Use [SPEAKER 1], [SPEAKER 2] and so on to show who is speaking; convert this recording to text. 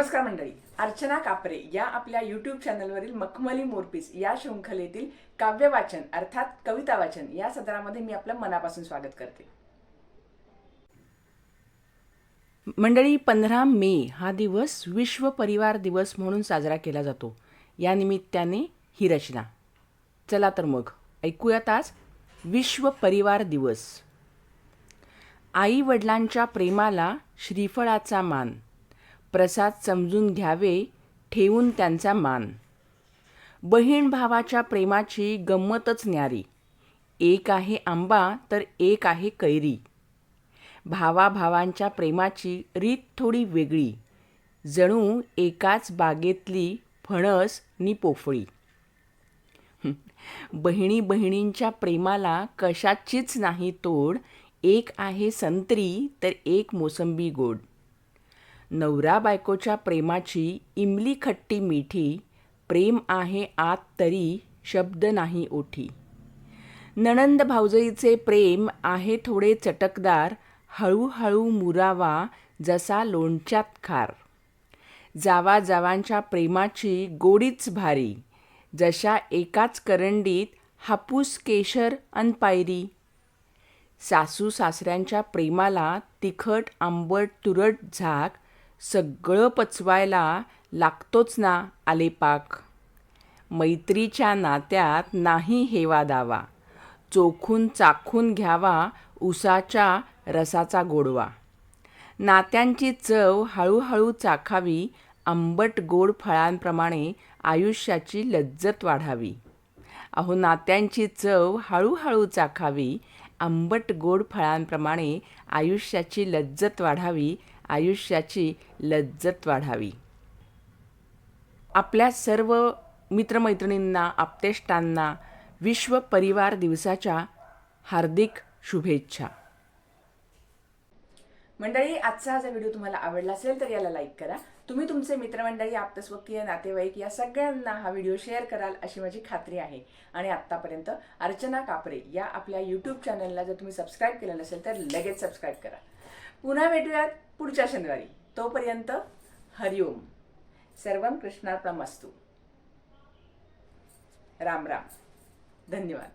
[SPEAKER 1] मंडळी. अर्चना कापरे या आपल्या यूट्यूब चॅनलवरील मखमली मोरपीस या शृंखलेतील काव्य वाचन अर्थात कविता वाचन या सदरामध्ये मी आपलं मनापासून स्वागत करते. मंडळी पंधरा मे हा दिवस विश्व परिवार दिवस म्हणून साजरा केला जातो. या निमित्ताने ही रचना. चला तर मग ऐकूयात आज विश्व परिवार दिवस. आई वडिलांच्या प्रेमाला श्रीफळाचा मान. प्रसाद समजून घ्यावे ठेवून त्यांचा मान. बहीण भावाच्या प्रेमाची गंमतच न्यारी. एक आहे आंबा तर एक आहे कैरी. भावाभावांच्या प्रेमाची रीत थोडी वेगळी. जणू एकाच बागेतली फणस नि पोफळी. बहिणी बहिणींच्या प्रेमाला कशाचीच नाही तोड. एक आहे संत्री तर एक मोसंबी गोड. नवरा बायकोच्या प्रेमाची इमली खट्टी मिठी प्रेम आहे आत तरी शब्द नाही ओठी. नणंद भावजईचे प्रेम आहे थोडे चटकदार हळूहळू मुरावा जसा लोणच्यात खार. जावा जावांच्या प्रेमाची गोडीच भारी जशा एकाच करंडीत हापूस केशर अन पायरी. सासू सासऱ्यांच्या प्रेमाला तिखट आंबट तुरट झाक सगळं पचवायला लागतोच ना आलेपाक. मैत्रीच्या नात्यात नाही हेवा दावा. चोखून चाखून घ्यावा उसाच्या रसाचा गोडवा. नात्यांची चव हळूहळू चाखावी आंबट गोड फळांप्रमाणे आयुष्याची लज्जत वाढावी. अहो नात्यांची चव हळूहळू चाखावी आंबट गोड फळांप्रमाणे आयुष्याची लज्जत वाढावी आयुष्याची लज्जत वाढावी. आपल्या सर्व मित्रमैत्रिणींना आप्तेष्टांना विश्व परिवार दिवसाच्या हार्दिक शुभेच्छा. मंडळी आजचा हा जर व्हिडिओ तुम्हाला आवडला असेल तर याला लाईक करा. तुम्ही तुमचे मित्रमंडळी आप्तस्वकीय नातेवाईक या सगळ्यांना हा व्हिडिओ शेअर कराल अशी माझी खात्री आहे. आणि आत्तापर्यंत अर्चना कापरे या आपल्या यूट्यूब चॅनलला जर तुम्ही सबस्क्राईब केलेलं असेल तर लगेच सबस्क्राईब करा. पुन्हा भेटूयात पुढच्या शनिवारी. तोपर्यंत हरिओम सर्वम कृष्णार्पणमस्तू. राम राम. धन्यवाद.